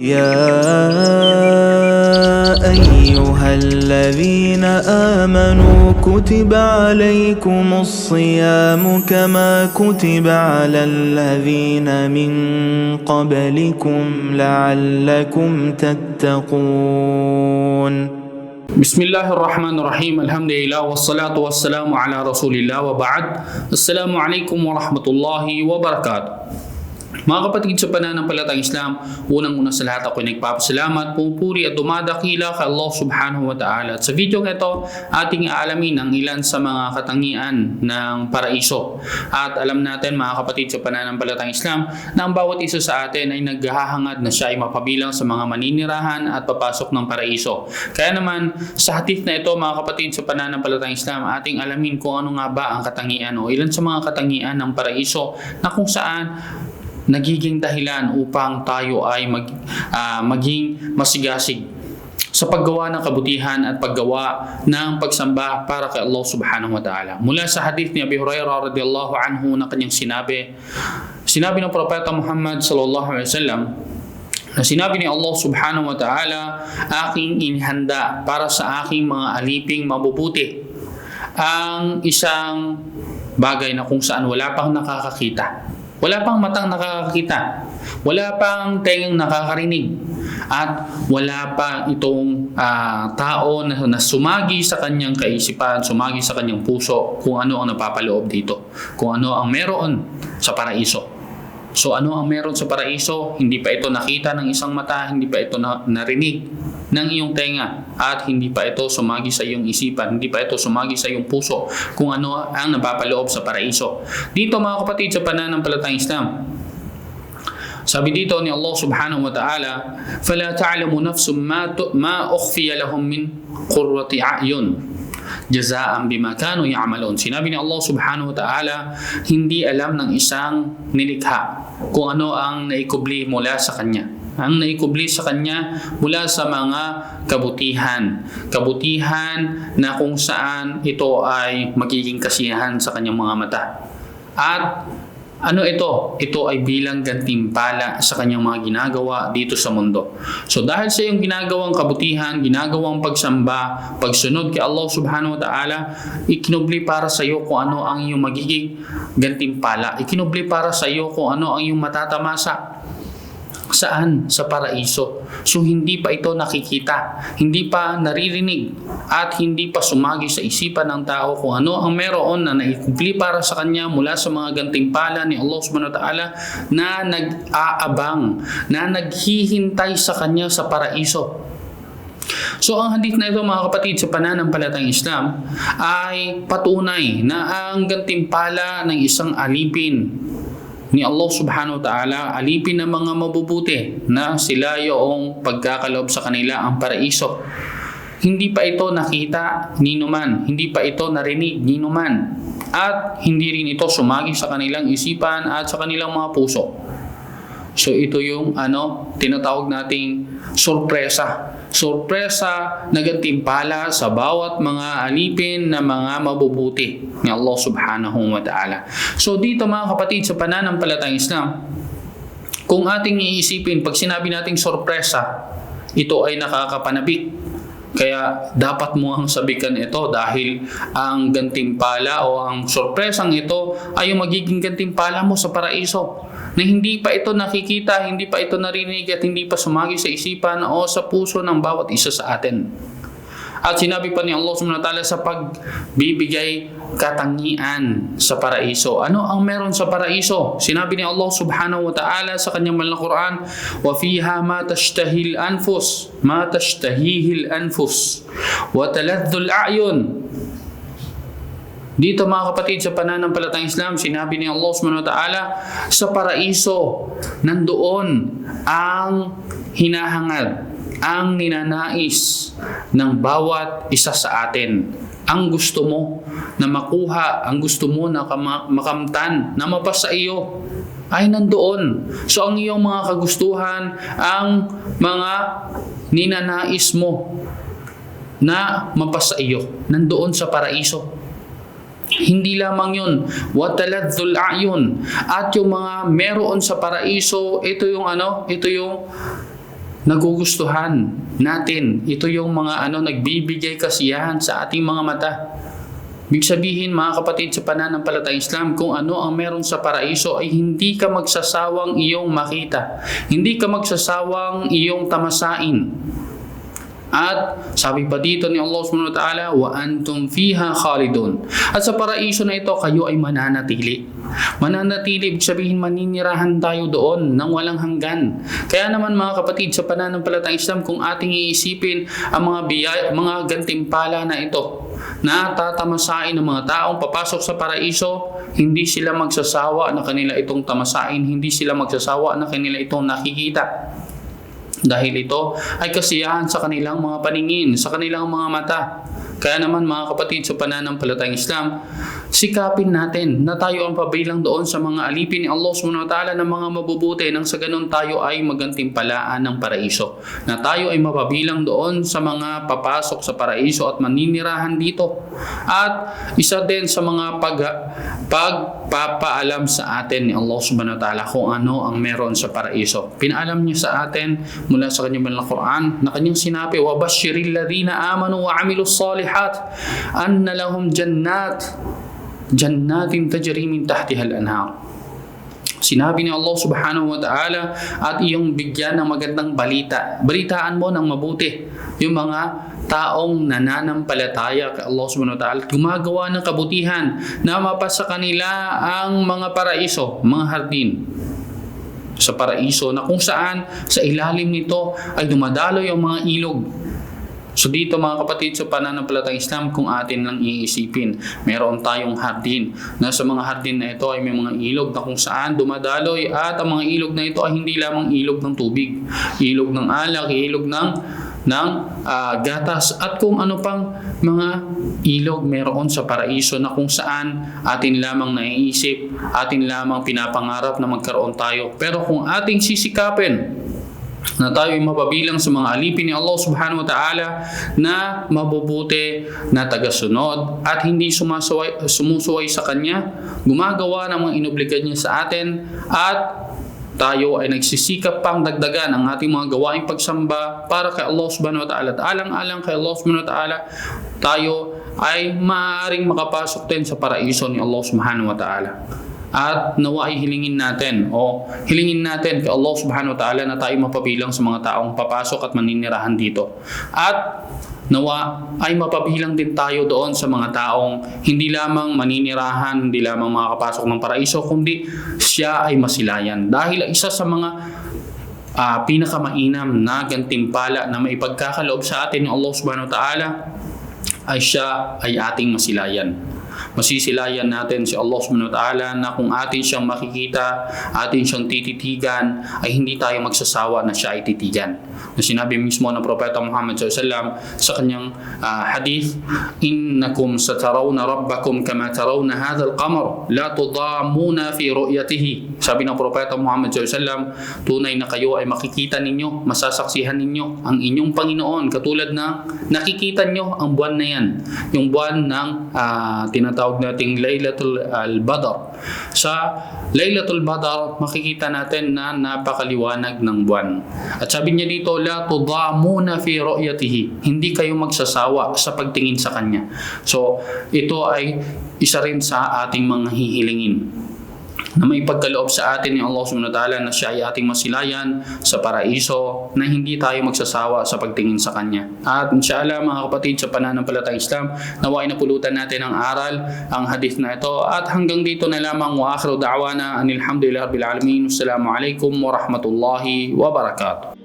يا أيها الذين آمنوا كتب عليكم الصيام كما كتب على الذين من قبلكم لعلكم تتقون. بسم الله الرحمن الرحيم. الحمد لله والصلاة والسلام على رسول الله وبعد. السلام عليكم ورحمة الله وبركاته. Mga kapatid sa pananampalatang Islam, unang-una sa lahat ako ay nagpapasalamat, pupuri at dumadakila kay Allah subhanahu wa ta'ala. At sa video ito, ating aalamin ang ilan sa mga katangian ng paraiso. At alam natin mga kapatid sa pananampalatang Islam na ang bawat isa sa atin ay naghahangad na siya ay mapabilang sa mga maninirahan at papasok ng paraiso. Kaya naman, sa hatif na ito mga kapatid sa pananampalatang Islam, ating alamin kung ano nga ba ang katangian o ilan sa mga katangian ng paraiso na kung saan nagiging dahilan upang tayo ay mag, ah, maging masigasig sa paggawa ng kabutihan at paggawa ng pagsamba para kay Allah subhanahu wa ta'ala. Mula sa hadith ni Abi Hurairah radiyallahu anhu na kanyang sinabi, sinabi ng Propeta Muhammad sallallahu alaihi wasallam, na sinabi ni Allah subhanahu wa ta'ala, aking inihanda para sa aking mga aliping mabubuti ang isang bagay na kung saan wala pang nakakakita. Wala pang matang nakakakita. Wala pang tengang nakakarinig. At wala pa itong ah, tao na, na sumagi sa kanyang kaisipan, sumagi sa kanyang puso kung ano ang napapaloob dito. Kung ano ang meron sa paraiso. So ano ang meron sa paraiso? Hindi pa ito nakita ng isang mata, hindi pa ito na, narinig ng iyong tenga at hindi pa ito sumagi sa iyong isipan, hindi pa ito sumagi sa iyong puso kung ano ang napapaloob sa paraiso. Dito mga kapatid sa pananampalatang Islam, sabi dito ni Allah subhanahu wa ta'ala, فَلَا تَعْلَمُ نَفْسٌ مَا, ت- ما أُخْفِيَ لَهُم مِّن قُرَّةِ أَعْيُنٍ jazaan bima kanu ya'malun. Sinabi ni Allah subhanahu wa ta'ala, hindi alam ng isang nilikha kung ano ang naikubli mula sa kanya. ang naikubli sa kanya mula sa mga kabutihan. Kabutihan na kung saan ito ay magiging kasiyahan sa kanyang mga mata. At ano ito? Ito ay bilang gantimpala sa kanyang mga ginagawa dito sa mundo. So dahil sa iyong ginagawang kabutihan, ginagawang pagsamba, pagsunod kay Allah subhanahu wa ta'ala, ikinubli para sa iyo kung ano ang iyong magiging gantimpala. Ikinubli para sa iyo kung ano ang iyong matatamasa. Saan? Sa paraiso. So hindi pa ito nakikita, hindi pa naririnig, at hindi pa sumagi sa isipan ng tao kung ano ang meron na naikupli para sa kanya mula sa mga gantimpala ni Allah subhanahu wa ta'ala na nag-aabang, na naghihintay sa kanya sa paraiso. So ang hadith na ito mga kapatid sa pananampalatang Islam ay patunay na ang gantimpala ng isang alipin ni Allah subhanahu wa ta'ala alipin ng mga mabubuti na sila yung pagkakaloob sa kanila ang paraiso. Hindi pa ito nakita ni numan, hindi pa ito narinig ni numan, at hindi rin ito sumagi sa kanilang isipan at sa kanilang mga puso. So ito yung ano, tinatawag nating sorpresa. Sorpresa na gantimpala sa bawat mga alipin na mga mabubuti ni Allah subhanahu wa ta'ala. So dito mga kapatid sa pananampalatang Islam, kung ating iisipin, pag sinabi nating sorpresa, ito ay nakakapanabik. Kaya dapat mo ang sabikan ito dahil ang gantimpala o ang sorpresang ito ay yung magiging gantimpala mo sa paraiso na hindi pa ito nakikita, hindi pa ito narinig at hindi pa sumagi sa isipan o sa puso ng bawat isa sa atin. At sinabi pa ni Allah subhanahu wa ta'ala sa pagbibigay katangian sa paraiso. Ano ang meron sa paraiso? Sinabi ni Allah subhanahu wa ta'ala sa kanyang malang Quran, وَفِيهَا مَا تَشْتَهِي الْأَنفُسِ مَا تَشْتَهِيهِ الْأَنفُسِ وَتَلَذُّ الْأَعْيُنِ dito mga kapatid sa pananampalatang Islam, sinabi ni Allah subhanahu ta'ala, sa paraiso, nandoon ang hinahangad, ang ninanais ng bawat isa sa atin. Ang gusto mo na makuha, ang gusto mo na makamtan, na mapasa iyo, ay nandoon. So ang iyong mga kagustuhan, ang mga ninanais mo na mapasa iyo, nandoon sa paraiso. Hindi lamang yun. Wataladzul a'yun. At yung mga meron sa paraiso, ito yung ano, ito yung nagugustuhan natin. Ito yung mga ano nagbibigay kasiyahan sa ating mga mata. Ibig sabihin mga kapatid sa pananampalatayang Islam, kung ano ang meron sa paraiso ay hindi ka magsasawang iyong makita. Hindi ka magsasawang iyong tamasain. At sabi pa dito ni Allah subhanahu wa ta'ala, wa antum fiha khalidun. At sa paraiso na ito, kayo ay mananatili. Mananatili, ibig sabihin maninirahan tayo doon nang walang hanggan. Kaya naman mga kapatid, sa pananampalatayang Islam, kung ating iisipin ang mga biyay, mga gantimpala na ito, na tatamasain ng mga taong papasok sa paraiso, hindi sila magsasawa na kanila itong tamasain, hindi sila magsasawa na kanila itong nakikita. Dahil ito ay kasiyahan sa kanilang mga paningin, sa kanilang mga mata. Kaya naman mga kapatid sa pananampalatayang Islam, sikapin natin na tayo ang pabilang doon sa mga alipin ni Allah subhanahu wa ta'ala ng mga mabubuti nang sa ganun tayo ay magantimpalaan ng paraiso. Na tayo ay mapabilang doon sa mga papasok sa paraiso at maninirahan dito. At isa din sa mga pag, pagpapaalam sa atin ni Allah subhanahu wa ta'ala kung ano ang meron sa paraiso. Pinaalam niya sa atin mula sa kanyang banal na Quran na kanyang sinabi, وَبَشِّرِ الَّذِينَ آمَنُوا وَعَمِلُوا الصَّالِحَاتِ أَنَّ لَهُمْ جَنَّاتٍ جَنَّاتٍ تَجْرِي مِنْ تَحْتِهَا الْأَنْهَارُ Sinabi ni Allah subhanahu wa ta'ala at iyong bigyan ng magandang balita. Balitaan mo ng mabuti yung mga taong nananampalataya kay Allah subhanahu wa ta'ala at gumagawa ng kabutihan na mapasa kanila ang mga paraiso, mga hardin sa paraiso na kung saan sa ilalim nito ay dumadaloy ang mga ilog. So dito mga kapatid sa pananampalatayang Islam kung atin lang iisipin, meron tayong hardin na sa mga hardin na ito ay may mga ilog na kung saan dumadaloy at ang mga ilog na ito ay hindi lamang ilog ng tubig, ilog ng alak, ilog ng ng ah, gatas at kung ano pang mga ilog meron sa paraiso na kung saan atin lamang naiisip, atin lamang pinapangarap na magkaroon tayo. Pero kung ating sisikapin na tayo ay mapabilang sa mga alipin ni Allah subhanahu wa ta'ala na mabubuti na tagasunod at hindi sumasaway, sumusuway sa Kanya, gumagawa ng mga inobligan niya sa atin at tayo ay nagsisikap pang dagdagan ang ating mga gawaing pagsamba para kay Allah subhanahu wa ta'ala. Alang-alang kay Allah subhanahu wa ta'ala tayo ay maaaring makapasok din sa paraiso ni Allah subhanahu wa ta'ala at nawa ay hilingin natin o hilingin natin kay Allah subhanahu wa ta'ala na tayo mapabilang sa mga taong papasok at maninirahan dito. At nawa ay mapabilang din tayo doon sa mga taong hindi lamang maninirahan, hindi lamang makakapasok ng paraiso, kundi siya ay masilayan. Dahil isa sa mga ah, pinakamainam na gantimpala na maipagkakaloob sa atin ng Allah subhanahu wa ta'ala ay siya ay ating masilayan masisilayan natin si Allah subhanahu wa ta'ala na kung atin siyang makikita, atin siyang tititigan, ay hindi tayo magsasawa na siya ay titigan. Na sinabi mismo ng Propeta Muhammad SAW sa kanyang ah, hadith, Innakum satarawna rabbakum kama tarawna hadha al-qamar, la tudamuna fi ru'yatihi. Sabi ng Propeta Muhammad SAW, tunay na kayo ay makikita ninyo, masasaksihan ninyo ang inyong Panginoon katulad na nakikita nyo ang buwan na yan. Yung buwan ng ah, tinatawag nating Laylatul al-Badr. Sa Laylatul Badr, makikita natin na napakaliwanag ng buwan. At sabi niya dito, la tudamuna fi ru'yatihi. Hindi kayo magsasawa sa pagtingin sa kanya. So, ito ay isa rin sa ating mga hihilingin na may pagkaloob sa atin ni Allah subhanahu wa ta'ala na siya ay ating masilayan sa paraiso na hindi tayo magsasawa sa pagtingin sa Kanya. At inshallah mga kapatid sa pananampalatayang Islam, naway napulutan natin ang aral, ang hadith na ito. At hanggang dito na lamang wa akhiru da'wana anilhamdulillah rabbil alamin. Wassalamu alaikum wa rahmatullahi wa barakatuh.